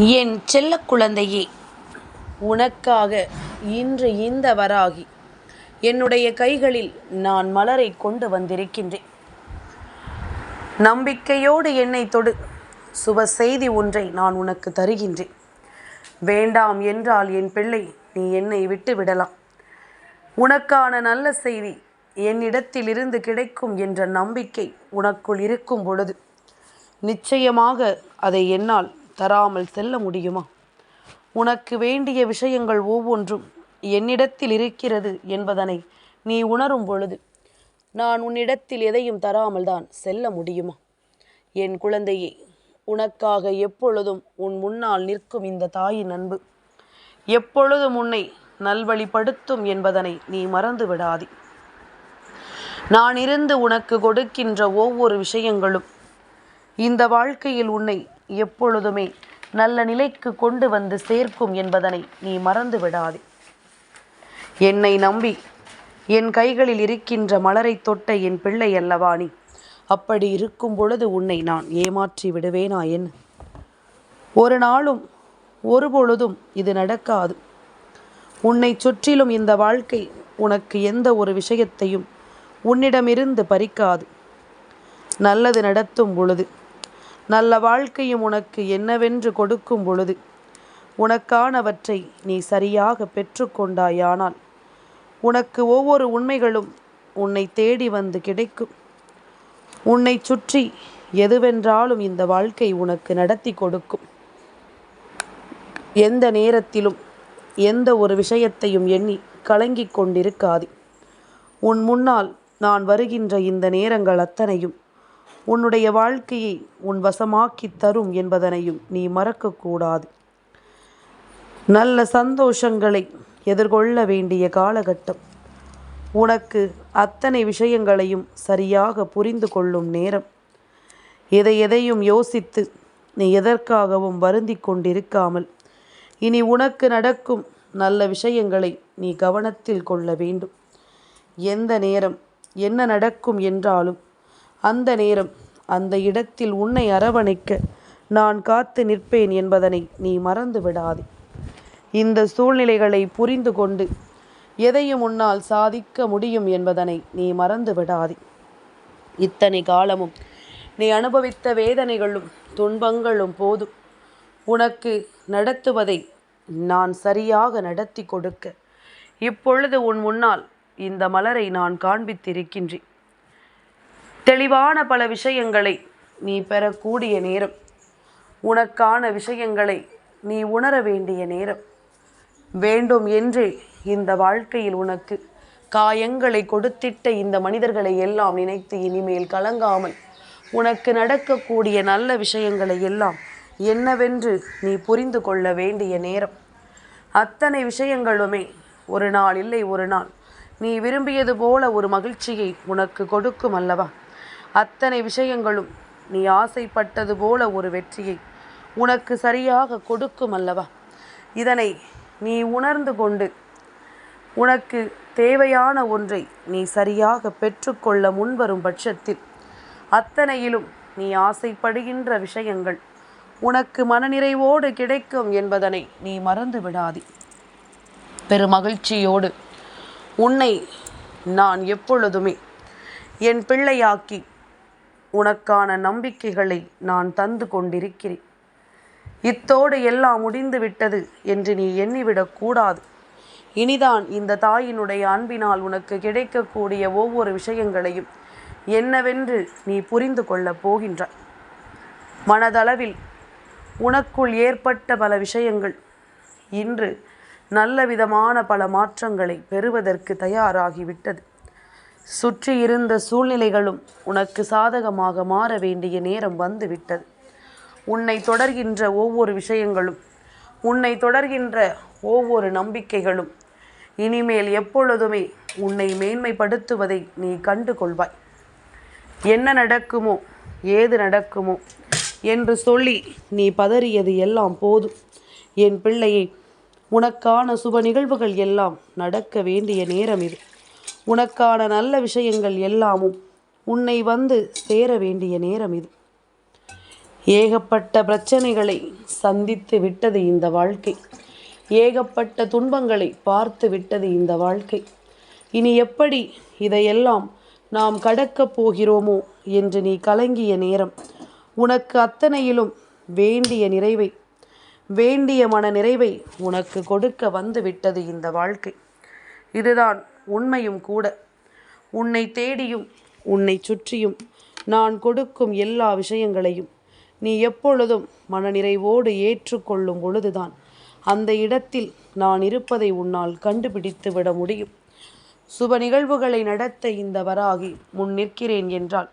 என் செல்ல குழந்தையே உனக்காக இன்று இந்த வராகி. என்னுடைய கைகளில் நான் மலரை கொண்டு வந்திருக்கின்றேன். நம்பிக்கையோடு என்னை தொடு. சுப செய்தி ஒன்றை நான் உனக்கு தருகின்றேன். வேண்டாம் என்றால் என் பிள்ளை நீ என்னை விட்டு விடலாம். உனக்கான நல்ல செய்தி என்னிடத்திலிருந்து கிடைக்கும் என்ற நம்பிக்கை உனக்குள் இருக்கும் பொழுது நிச்சயமாக அதை என்னால் தராமல் செல்ல முடியுமா? உனக்கு வேண்டிய விஷயங்கள் ஒவ்வொன்றும் என்னிடத்தில் இருக்கிறது என்பதனை நீ உணரும் பொழுது நான் உன்னிடத்தில் எதையும் தராமல் தான் செல்ல முடியுமா? என் குழந்தையே உனக்காக எப்பொழுதும் உன் முன்னால் நிற்கும் இந்த தாயின் அன்பு எப்பொழுதும் உன்னை நல்வழிப்படுத்தும் என்பதனை நீ மறந்து விடாதே. நான் இருந்து உனக்கு கொடுக்கின்ற ஒவ்வொரு விஷயங்களும் இந்த வாழ்க்கையில் உன்னை எப்பொழுதுமே நல்ல நிலைக்கு கொண்டு வந்து சேர்க்கும் என்பதனை நீ மறந்து விடாதே. என்னை நம்பி என் கைகளில் இருக்கின்ற மலரை தொட்ட என் பிள்ளை அல்லவா நீ? அப்படி இருக்கும் பொழுது உன்னை நான் ஏமாற்றி விடுவேனா என் ஒரு நாளும் ஒரு பொழுதும் இது நடக்காது. உன்னை சுற்றிலும் இந்த வாழ்க்கை உனக்கு எந்த ஒரு விஷயத்தையும் உன்னிடமிருந்து பறிக்காது. நல்லது நடத்தும் பொழுது நல்ல வாழ்க்கையும் உனக்கு என்னவென்று கொடுக்கும் பொழுது உனக்கானவற்றை நீ சரியாக பெற்றுக்கொண்டாயானால் உனக்கு ஒவ்வொரு உண்மைகளும் உன்னை தேடி வந்து கிடைக்கும். உன்னை சுற்றி எதுவென்றாலும் இந்த வாழ்க்கை உனக்கு நடத்தி கொடுக்கும். எந்த நேரத்திலும் எந்த ஒரு விஷயத்தையும் எண்ணி கலங்கிக் கொண்டிருக்காது. உன் முன்னால் நான் வருகின்ற இந்த நேரங்கள் அத்தனையும் உன்னுடைய வாழ்க்கையை உன் வசமாக்கி தரும் என்பதனையும் நீ மறக்கக்கூடாது. நல்ல சந்தோஷங்களை எதிர்கொள்ள வேண்டிய காலகட்டம். உனக்கு அத்தனை விஷயங்களையும் சரியாக புரிந்து கொள்ளும் நேரம். எதை எதையும் யோசித்து நீ எதற்காகவும் வருந்தி கொண்டிருக்காமல் இனி உனக்கு நடக்கும் நல்ல விஷயங்களை நீ கவனத்தில் கொள்ள வேண்டும். எந்த நேரம் என்ன நடக்கும் என்றாலும் அந்த நேரம் அந்த இடத்தில் உன்னை அரவணைக்க நான் காத்து நிற்பேன் என்பதனை நீ மறந்து விடாதே இந்த சூழ்நிலைகளை புரிந்து கொண்டு எதையும் உன்னால் சாதிக்க முடியும் என்பதனை நீ மறந்து விடாதே இத்தனை காலமும் நீ அனுபவித்த வேதனைகளும் துன்பங்களும் போதும். உனக்கு நடத்துவதை நான் சரியாக நடத்தி கொடுக்க இப்பொழுது உன் முன்னால் இந்த மலரை நான் காண்பித்திருக்கின்றேன். தெளிவான பல விஷயங்களை நீ பெறக்கூடிய நேரம். உனக்கான விஷயங்களை நீ உணர வேண்டிய நேரம். வேண்டும் என்றே இந்த வாழ்க்கையில் உனக்கு காயங்களை கொடுத்திட்ட இந்த மனிதர்களை எல்லாம் நினைத்து இனிமேல் கலங்காமல் உனக்கு நடக்கக்கூடிய நல்ல விஷயங்களை எல்லாம் என்னவென்று நீ புரிந்து கொள்ள வேண்டிய நேரம். அத்தனை விஷயங்களுமே ஒரு நாள் இல்லை ஒரு நாள். நீ விரும்பியது போல ஒரு மகிழ்ச்சியை உனக்கு கொடுக்கும் அல்லவா? அத்தனை விஷயங்களும் நீ ஆசைப்பட்டது போல ஒரு வெற்றியை உனக்கு சரியாக கொடுக்கும் அல்லவா? இதனை நீ உணர்ந்து கொண்டு உனக்கு தேவையான ஒன்றை நீ சரியாக பெற்றுக்கொள்ள முன்வரும் பட்சத்தில் அத்தனையிலும் நீ ஆசைப்படுகின்ற விஷயங்கள் உனக்கு மனநிறைவோடு கிடைக்கும் என்பதனை நீ மறந்து விடாதே. பெருமகிழ்ச்சியோடு உன்னை நான் எப்பொழுதுமே என் பிள்ளையாக்கி உனக்கான நம்பிக்கைகளை நான் தந்து கொண்டிருக்கிறேன். இத்தோடு எல்லாம் முடிந்து விட்டது என்று நீ எண்ணிவிடக் கூடாது. இனிதான் இந்த தாயினுடைய அன்பினால் உனக்கு கிடைக்கக்கூடிய ஒவ்வொரு விஷயங்களையும் என்னவென்று நீ புரிந்து கொள்ளப் போகின்றாய். மனதளவில் உனக்குள் ஏற்பட்ட பல விஷயங்கள் இன்று நல்ல விதமான பல மாற்றங்களை பெறுவதற்கு தயாராகிவிட்டது. சுற்றி இருந்த சூழ்நிலைகளும் உனக்கு சாதகமாக மாற வேண்டிய நேரம் வந்துவிட்டது. உன்னை தொடர்கின்ற ஒவ்வொரு விஷயங்களும் உன்னை தொடர்கின்ற ஒவ்வொரு நம்பிக்கைகளும் இனிமேல் எப்பொழுதுமே உன்னை மேன்மைப்படுத்துவதை நீ கண்டு கொள்வாய் என்ன நடக்குமோ ஏது நடக்குமோ என்று சொல்லி நீ பதறியது எல்லாம் போதும். என் பிள்ளையை உனக்கான சுப நிகழ்வுகள் எல்லாம் நடக்க வேண்டிய நேரம் இது. உனக்கான நல்ல விஷயங்கள் எல்லாமும் உன்னை வந்து சேர வேண்டிய நேரம் இது. ஏகப்பட்ட பிரச்சனைகளை சந்தித்து விட்டது இந்த வாழ்க்கை. ஏகப்பட்ட துன்பங்களை பார்த்து விட்டது இந்த வாழ்க்கை. இனி எப்படி இதையெல்லாம் நாம் கடக்கப் போகிறோமோ என்று நீ கலங்கிய நேரம். உனக்கு அத்தனையிலும் வேண்டிய நிறைவை வேண்டிய மன நிறைவை உனக்கு கொடுக்க வந்து விட்டது இந்த வாழ்க்கை. இதுதான் உண்மையும் கூட. உன்னை தேடியும் உன்னை சுற்றியும் நான் கொடுக்கும் எல்லா விஷயங்களையும் நீ எப்பொழுதும் மனநிறைவோடு ஏற்றுக்கொள்ளும் பொழுதுதான் அந்த இடத்தில் நான் இருப்பதை உன்னால் கண்டுபிடித்து விட முடியும். சுப நிகழ்வுகளை நடத்த இந்த வராகி முன் நிற்கிறேன் என்றால்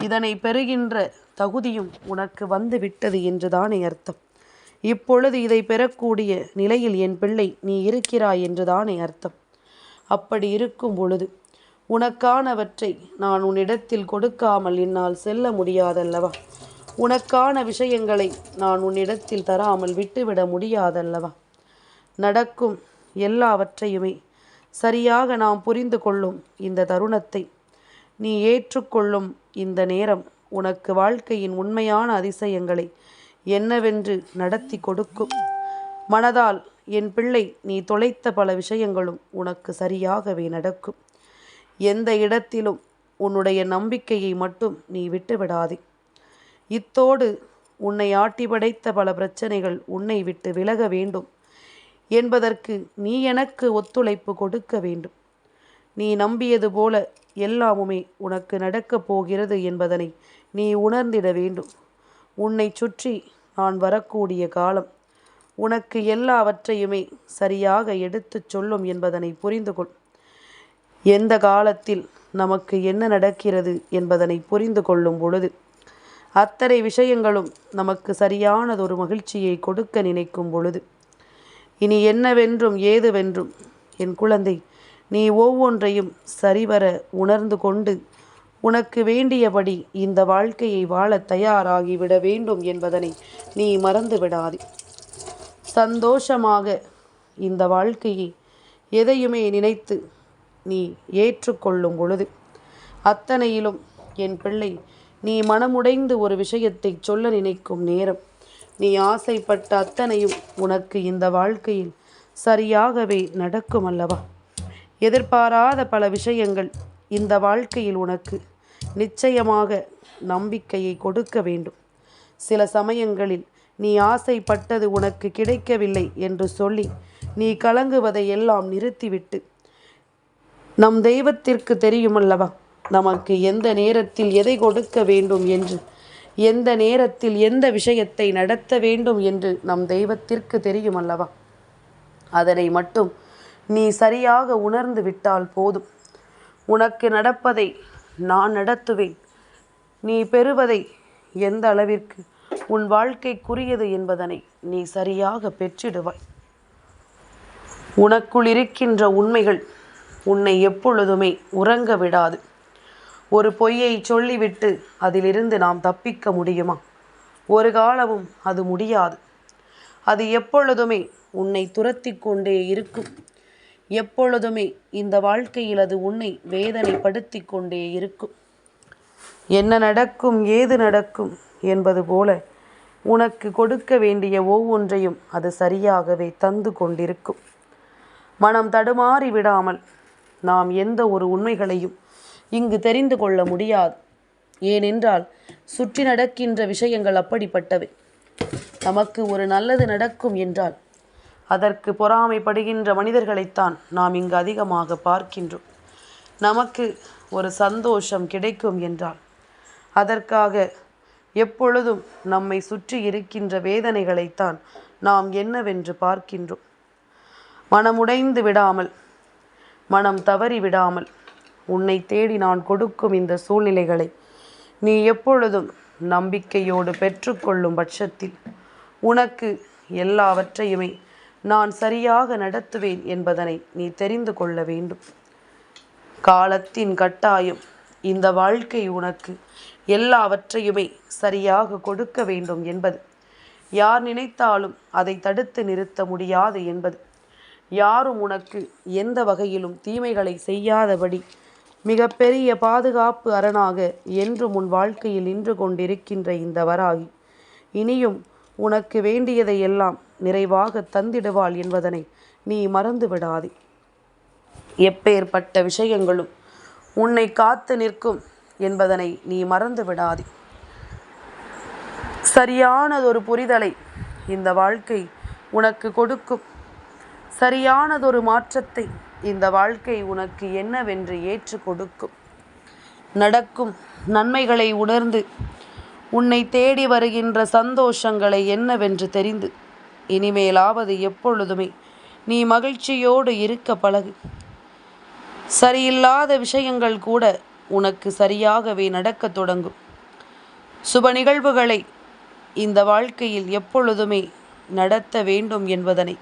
இதனை பெறுகின்ற தகுதியும் உனக்கு வந்து விட்டது என்றுதானே அர்த்தம். இப்பொழுது இதை பெறக்கூடிய நிலையில் என் பிள்ளை நீ இருக்கிறாய் என்றுதானே அர்த்தம். அப்படி இருக்கும் பொழுது உனக்கானவற்றை நான் உன்னிடத்தில் கொடுக்காமல் என்னால் செல்ல முடியாதல்லவா? உனக்கான விஷயங்களை நான் உன்னிடத்தில் தராமல் விட்டுவிட முடியாதல்லவா? நடக்கும் எல்லாவற்றையுமே சரியாக நாம் புரிந்து கொள்ளும் இந்த தருணத்தை நீ ஏற்றுக்கொள்ளும் இந்த நேரம் உனக்கு வாழ்க்கையின் உண்மையான அதிசயங்களை என்னவென்று நடத்தி கொடுக்கும். மனதால் என் பிள்ளை நீ தொலைத்த பல விஷயங்களும் உனக்கு சரியாகவே நடக்கும். எந்த இடத்திலும் உன்னுடைய நம்பிக்கையை மட்டும் நீ விட்டுவிடாதே. இத்தோடு உன்னை ஆட்டி படைத்த பல பிரச்சனைகள் உன்னை விட்டு விலக வேண்டும் என்பதற்கு நீ எனக்கு ஒத்துழைப்பு கொடுக்க வேண்டும். நீ நம்பியது போல எல்லாமுமே உனக்கு நடக்கப் போகிறது என்பதனை நீ உணர்ந்திட வேண்டும். உன்னை சுற்றி நான் வரக்கூடிய காலம் உனக்கு எல்லாவற்றையுமே சரியாக எடுத்துச் சொல்லும் என்பதனை புரிந்து கொள் எந்த காலத்தில் நமக்கு என்ன நடக்கிறது என்பதனை புரிந்து கொள்ளும் பொழுது அத்தனை விஷயங்களும் நமக்கு சரியானதொரு மகிழ்ச்சியை கொடுக்க நினைக்கும் பொழுது இனி என்னவென்றும் ஏதுவென்றும் என் குழந்தை நீ ஒவ்வொன்றையும் சரிவர உணர்ந்து கொண்டு உனக்கு வேண்டியபடி இந்த வாழ்க்கையை வாழ தயாராகிவிட வேண்டும் என்பதனை நீ மறந்து விடாதே சந்தோஷமாக இந்த வாழ்க்கையை எதையுமே நினைத்து நீ ஏற்றுக்கொள்ளும் பொழுது அத்தனையிலும் என் பிள்ளை நீ மனமுடைந்து ஒரு விஷயத்தை சொல்ல நினைக்கும் நேரம். நீ ஆசைப்பட்ட அத்தனையும் உனக்கு இந்த வாழ்க்கையில் சரியாகவே நடக்கும் அல்லவா? எதிர்பாராத பல விஷயங்கள் இந்த வாழ்க்கையில் உனக்கு நிச்சயமாக நம்பிக்கையை கொடுக்க வேண்டும். சில சமயங்களில் நீ ஆசைப்பட்டது உனக்கு கிடைக்கவில்லை என்று சொல்லி நீ கலங்குவதை எல்லாம் நிறுத்திவிட்டு. நம் தெய்வத்திற்கு தெரியுமல்லவா? நமக்கு எந்த நேரத்தில் எதை கொடுக்க வேண்டும் என்று? எந்த நேரத்தில் எந்த விஷயத்தை நடத்த வேண்டும் என்று நம் தெய்வத்திற்கு தெரியுமல்லவா? அதனை மட்டும் நீ சரியாக உணர்ந்து விட்டால் போதும். உனக்கு நடப்பதை நான் நடத்துவேன். நீ பெறுவதை எந்த அளவிற்கு? உன் வாழ்க்கைக்குரியது என்பதனை நீ சரியாக பெற்றிடுவாய். உனக்குள் இருக்கின்ற உண்மைகள் உன்னை எப்பொழுதுமே உறங்க விடாது. ஒரு பொய்யை சொல்லிவிட்டு அதிலிருந்து நாம் தப்பிக்க முடியுமா? ஒரு காலமும் அது முடியாது. அது எப்பொழுதுமே உன்னை துரத்தி கொண்டே இருக்கும். எப்பொழுதுமே இந்த வாழ்க்கையில் அது உன்னை வேதனைப்படுத்தி கொண்டே இருக்கும். என்ன நடக்கும் ஏது நடக்கும் என்பது போல உனக்கு கொடுக்க வேண்டிய ஒவ்வொன்றையும் அது சரியாகவே தந்து கொண்டிருக்கும். மனம் தடுமாறி விடாமல் நாம் எந்த ஒரு உண்மைகளையும் இங்கு தெரிந்து கொள்ள முடியாது. ஏனென்றால் சுற்றி நடக்கின்ற விஷயங்கள் அப்படிப்பட்டவை. நமக்கு ஒரு நல்லது நடக்கும் என்றால் அதற்கு பொறாமைப்படுகின்ற மனிதர்களைத்தான் நாம் இங்கு அதிகமாக பார்க்கின்றோம். நமக்கு ஒரு சந்தோஷம் கிடைக்கும் என்றால் அதற்காக எப்பொழுதும் நம்மை சுற்றி இருக்கின்ற வேதனைகளைத்தான் நாம் என்னவென்று பார்க்கின்றோம். மனமுடைந்து விடாமல் மனம் தவறி விடாமல் உன்னை தேடி நான் கொடுக்கும் இந்த சூழ்நிலைகளை நீ எப்பொழுதும் நம்பிக்கையோடு பெற்றுக்கொள்ளும் பட்சத்தில் உனக்கு எல்லாவற்றையுமே நான் சரியாக நடத்துவேன் என்பதனை நீ தெரிந்து கொள்ள வேண்டும். காலத்தின் கட்டாயம் இந்த வாழ்க்கை உனக்கு எல்லாவற்றையுமே சரியாக கொடுக்க வேண்டும் என்பது. யார் நினைத்தாலும் அதை தடுத்து நிறுத்த முடியாது என்பது. யாரும் உனக்கு எந்த வகையிலும் தீமைகளை செய்யாதபடி மிகப்பெரிய பாதுகாப்பு அரணாக என்றும் உன் வாழ்க்கையில் நின்று கொண்டிருக்கின்ற இந்த வராகி இனியும் உனக்கு வேண்டியதை எல்லாம் நிறைவாக தந்திடுவாள் என்பதனை நீ மறந்து விடாதே. எப்பேற்பட்ட விஷயங்களும் உன்னை காத்து நிற்கும் என்பதனை நீ மறந்து விடாதே. சரியானதொரு புரிதலை இந்த வாழ்க்கை உனக்கு கொடுக்கும். சரியானதொரு மாற்றத்தை இந்த வாழ்க்கை உனக்கு என்னவென்று ஏற்று கொடுக்கும். நடக்கும் நன்மைகளை உணர்ந்து உன்னை தேடி வருகின்ற சந்தோஷங்களை என்னவென்று தெரிந்து இனிமேலாவது எப்பொழுதுமே நீ மகிழ்ச்சியோடு இருக்க பழகு. சரியில்லாத விஷயங்கள் கூட உனக்கு சரியாகவே நடக்கத் தொடங்கும். சுப நிகழ்வுகளை இந்த வாழ்க்கையில் எப்பொழுதுமே நடத்த வேண்டும் என்பதனை.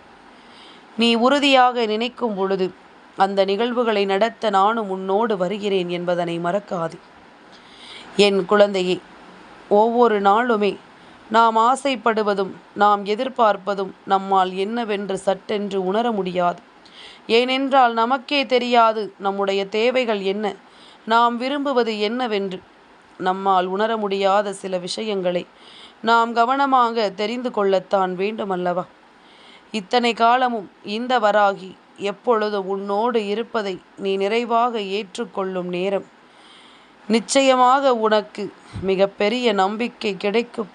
நீ உறுதியாக நினைக்கும் பொழுது அந்த நிகழ்வுகளை நடத்த நானும் உன்னோடு வருகிறேன் என்பதனை மறக்காது. என் குழந்தையே ஒவ்வொரு நாளுமே நாம் ஆசைப்படுவதும் நாம் எதிர்பார்ப்பதும் நம்மால் என்னவென்று சட்டென்று உணர முடியாது. ஏனென்றால் நமக்கே தெரியாது நம்முடைய தேவைகள் என்ன நாம் விரும்புவது என்னவென்று நம்மால் உணர முடியாத சில விஷயங்களை நாம் கவனமாக தெரிந்து கொள்ளத்தான் வேண்டுமல்லவா? இத்தனை காலமும் இந்த வராகி எப்பொழுதும் உன்னோடு இருப்பதை நீ நிறைவாக ஏற்றுக்கொள்ளும் நேரம். நிச்சயமாக உனக்கு மிகப்பெரிய நம்பிக்கை கிடைக்கும்.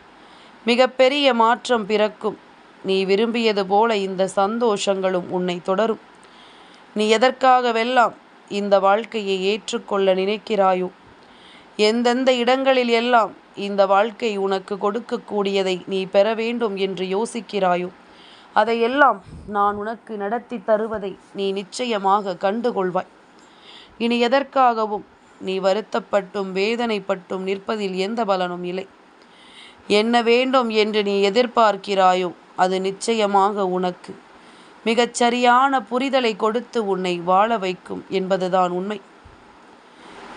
மிகப்பெரிய மாற்றம் பிறக்கும். நீ விரும்பியது போல இந்த சந்தோஷங்களும் உன்னை தொடரும். நீ எதற்காகவெல்லாம் இந்த வாழ்க்கையை ஏற்றுக்கொள்ள நினைக்கிறாயோ? எந்தெந்த இடங்களில் எல்லாம் இந்த வாழ்க்கை உனக்கு கொடுக்கக்கூடியதை நீ பெற வேண்டும் என்று யோசிக்கிறாயோ? அதையெல்லாம் நான் உனக்கு நடத்தி தருவதை நீ நிச்சயமாக கண்டுகொள்வாய். இனி எதற்காகவும் நீ வருத்தப்பட்டும் வேதனைப்பட்டும் நிற்பதில் எந்த பலனும் இல்லை. என்ன வேண்டும் என்று நீ எதிர்பார்க்கிறாயோ அது நிச்சயமாக உனக்கு. மிகச்சரியான புரிதலை கொடுத்து உன்னை வாழ வைக்கும் என்பதுதான் உண்மை.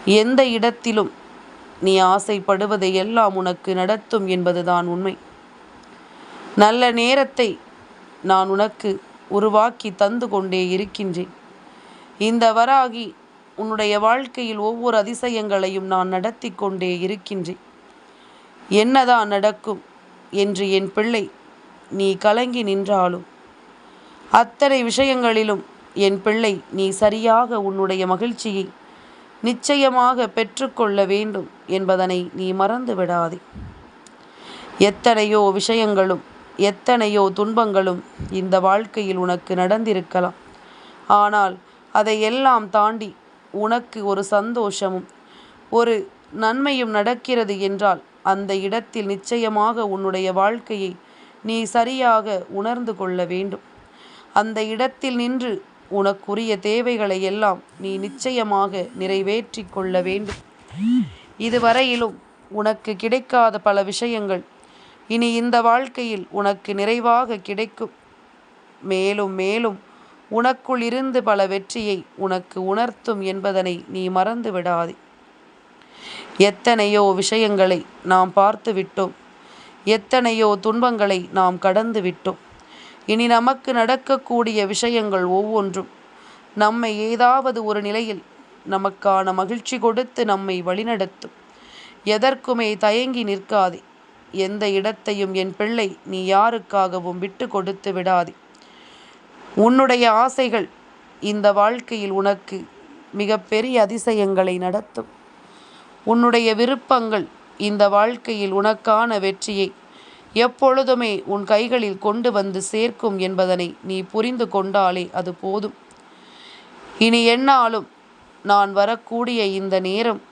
எந்த இடத்திலும் நீ ஆசைப்படுவதை எல்லாம் உனக்கு நடத்தும் என்பதுதான் உண்மை. நல்ல நேரத்தை நான் உனக்கு உருவாக்கி தந்து கொண்டே இருக்கின்றேன். இந்த வராகி உன்னுடைய வாழ்க்கையில் ஒவ்வொரு அதிசயங்களையும் நான் நடத்தி கொண்டே இருக்கின்றேன். என்னதான் நடக்கும் என்று என் பிள்ளை நீ கலங்கி நின்றாலும் அத்தனை விஷயங்களிலும் என் பிள்ளை நீ சரியாக உன்னுடைய மகிழ்ச்சியை நிச்சயமாக பெற்றுக்கொள்ள வேண்டும் என்பதனை நீ மறந்து விடாதே. எத்தனையோ விஷயங்களும் எத்தனையோ துன்பங்களும் இந்த வாழ்க்கையில் உனக்கு நடந்திருக்கலாம். ஆனால் அதையெல்லாம் தாண்டி உனக்கு ஒரு சந்தோஷமும் ஒரு நன்மையும் நடக்கிறது என்றால் அந்த இடத்தில் நிச்சயமாக உன்னுடைய வாழ்க்கையை நீ சரியாக உணர்ந்து கொள்ள வேண்டும். அந்த இடத்தில் நின்று உனக்குரிய தேவைகளை எல்லாம் நீ நிச்சயமாக நிறைவேற்றி கொள்ள வேண்டும். இதுவரையிலும் உனக்கு கிடைக்காத பல விஷயங்கள் இனி இந்த வாழ்க்கையில் உனக்கு நிறைவாக கிடைக்கும். மேலும் மேலும் உனக்குள் இருந்து பல வெற்றியை உனக்கு உணர்த்தும் என்பதனை நீ மறந்து விடாதே. எத்தனையோ விஷயங்களை நாம் பார்த்து விட்டோம். எத்தனையோ துன்பங்களை நாம் கடந்து விட்டோம். இனி நமக்கு நடக்கக்கூடிய விஷயங்கள் ஒவ்வொன்றும். நம்மை ஏதாவது ஒரு நிலையில் நமக்கான மகிழ்ச்சி கொடுத்து நம்மை வழிநடத்தும். எதற்குமே தயங்கி நிற்காதே. எந்த இடத்தையும் என் பிள்ளை நீ யாருக்காகவும் விட்டு கொடுத்து விடாதே. உன்னுடைய ஆசைகள் இந்த வாழ்க்கையில் உனக்கு மிகப்பெரிய அதிசயங்களை நடத்தும். உன்னுடைய விருப்பங்கள் இந்த வாழ்க்கையில் உனக்கான வெற்றியை எப்பொழுதுமே உன் கைகளில் கொண்டு வந்து சேர்க்கும் என்பதனை நீ புரிந்து கொண்டாலே அது போதும். இனி என்னாலும் நான் வரக்கூடிய இந்த நேரம்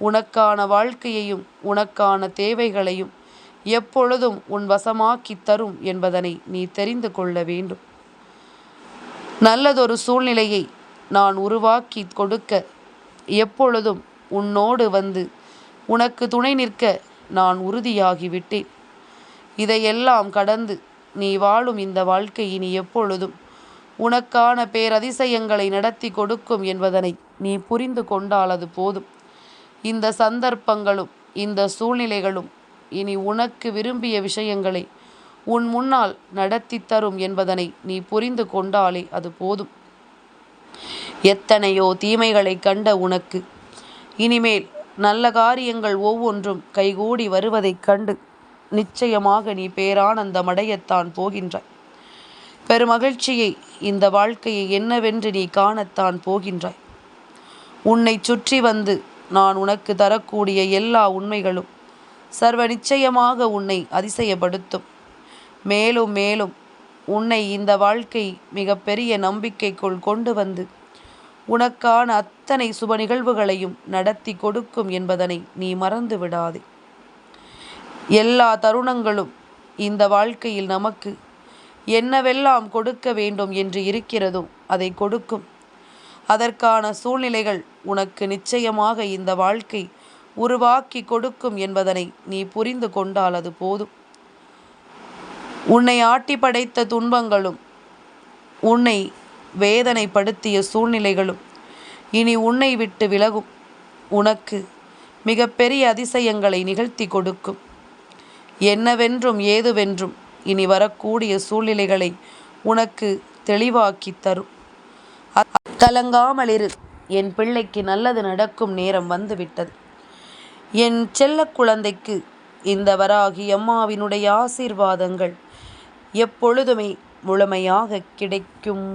உனக்கான வாழ்க்கையையும் உனக்கான தேவைகளையும் எப்பொழுதும் உன் வசமாக்கி தரும் என்பதனை நீ தெரிந்து கொள்ள வேண்டும். நல்லதொரு சூழ்நிலையை நான் உருவாக்கி கொடுக்க எப்பொழுதும் உன்னோடு வந்து உனக்கு துணை நிற்க நான் உறுதியாகிவிட்டேன். இதையெல்லாம் கடந்து நீ வாழும் இந்த வாழ்க்கை இனி எப்பொழுதும். உனக்கான பேரதிசயங்களை நடத்தி கொடுக்கும் என்பதனை நீ புரிந்து கொண்டால் அது போதும். இந்த சந்தர்ப்பங்களும் இந்த சூழ்நிலைகளும் இனி உனக்கு விரும்பிய விஷயங்களை உன் முன்னால் நடத்தி தரும் என்பதனை நீ புரிந்து கொண்டாலே அது போதும். எத்தனையோ தீமைகளை கண்ட உனக்கு இனிமேல் நல்ல காரியங்கள் ஒவ்வொன்றும் கைகூடி வருவதைக் கண்டு நிச்சயமாக நீ பேரானந்தமடையத்தான் போகின்றாய். பெருமகிழ்ச்சியை இந்த வாழ்க்கையை என்னவென்று நீ காணத்தான் போகின்றாய். உன்னை சுற்றி வந்து நான் உனக்கு தரக்கூடிய எல்லா உண்மைகளும் சர்வ நிச்சயமாக உன்னை அதிசயப்படுத்தும். மேலும் மேலும் உன்னை இந்த வாழ்க்கை மிகப்பெரிய நம்பிக்கைக்குள் கொண்டு வந்து உனக்கான அத்தனை சுப நிகழ்வுகளையும் நடத்தி கொடுக்கும் என்பதனை நீ மறந்து விடாதே எல்லா தருணங்களும் இந்த வாழ்க்கையில் நமக்கு என்னவெல்லாம் கொடுக்க வேண்டும் என்று இருக்கிறதோ அதை கொடுக்கும். அதற்கான சூழ்நிலைகள் உனக்கு நிச்சயமாக இந்த வாழ்க்கை உருவாக்கி கொடுக்கும் என்பதனை நீ புரிந்து கொண்டால் அது போதும். உன்னை ஆட்டி படைத்த துன்பங்களும் உன்னை வேதனைப்படுத்திய சூழ்நிலைகளும் இனி உன்னை விட்டு விலகும். உனக்கு மிகப்பெரிய அதிசயங்களை நிகழ்த்தி கொடுக்கும். என்னவென்றும் ஏதுவென்றும் இனி வரக்கூடிய சூழ்நிலைகளை உனக்கு தெளிவாக்கி தரும். கலங்காமலிரு என் பிள்ளைக்கு நல்லது நடக்கும் நேரம் வந்துவிட்டது. என் செல்ல குழந்தைக்கு இந்த வராகி அம்மாவினுடைய ஆசீர்வாதங்கள் எப்பொழுதுமே முழுமையாக கிடைக்கும்.